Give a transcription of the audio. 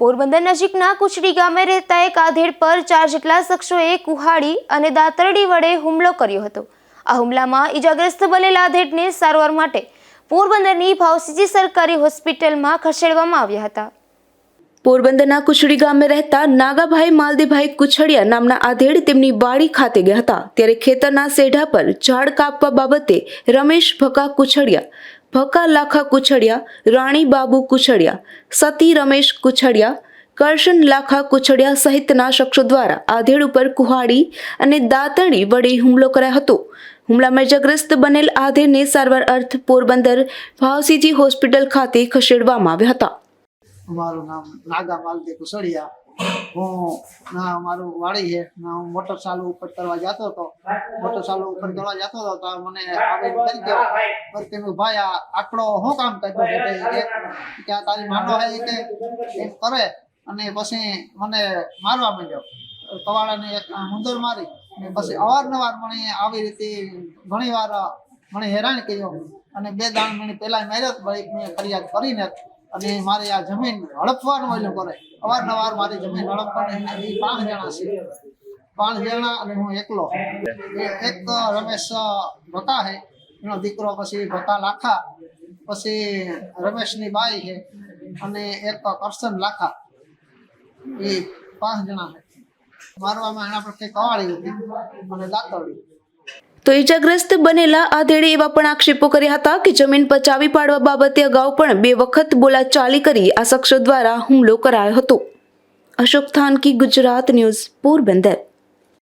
પોરબંદર નજીકના કુચડી ગામે રહેતા એક આધેડ પર ચાર જેટલા શખ્સોએ કુહાડી અને દાતરડી વડે હુમલો કર્યો હતો. આ હુમલામાં ઇજાગ્રસ્ત બનેલા આધેડને સારવાર માટે પોરબંદરની ભાવસીજી સરકારી હોસ્પિટલમાં ખસેડવામાં આવ્યા હતા. પોરબંદરના કુચડી ગામે રહેતા નાગાભાઈ માલદીભાઈ કુછડિયા નામના આધેડ તેમની વાડી ખાતે ગયા હતા. ત્યારે ખેતરના સેઢા પર ઝાડ કાપવા બાબતે રમેશ ભકા કુછડિયા ભકા લાખા કુછડિયા, રાણી બાબુ કુછડિયા, સતી રમેશ કુછડિયા, કરશન લાખા કુછડિયા સહિતના શખ્સો દ્વારા આધેડ ઉપર કુહાડી અને દાંતણી વડે હુમલો કરાયો હતો. હુમલામાં ઇજાગ્રસ્ત બનેલ આધેડને સારવાર અર્થ પોરબંદર ભાવસીજી હોસ્પિટલ ખાતે ખસેડવામાં આવ્યા હતા. મારું નામ નાગા માલતી કુસડિયા હું, ના, મારું વાડી છે. ના, હું મોટર ચાલુ ઉપર કરવા જતો હતો. મોટર ચાલુ ઉપર કરવા જતો હતો, તો મને આવીને કરી ગયો પર કે ભાઈ, આ આકડો શું કામ કર્યો છે? કે આ તારી માંડો હે કે, એમ કરે. અને પછી મને મારવા માંડ્યો. કવાડાને એક હુંદર મારી ને પછી અવારનવાર મને આવી રીતે ઘણી વાર મને હેરાન કર્યો. અને બે દાણ માર્યો તો વળી મેં ફરિયાદ કરીને અને મારે આ જમીન હડપવાનું એ કરે અવારનવાર મારી જમીન હડપવાની પાંચ જણા છે. પાંચ જણા અને હું એકલો. એક રમેશ ભતા છે. એનો દીકરો પછી ભતા લાખા. પછી રમેશની બાઈ છે અને એક કરશન લાખા. એ પાંચ જણા છે. મારવામાં એના પર કવાળી હતી અને દાતરડી. તો ઈજાગ્રસ્ત બનેલા આધેડે એવા પણ આક્ષેપો કર્યા હતા કે જમીન પચાવી પાડવા બાબતે અગાઉ પણ બે વખત બોલાચાલી કરી આ શખ્સો દ્વારા હુમલો કરાયો હતો. અશોક થાનકી, ગુજરાત ન્યૂઝ, પોરબંદર.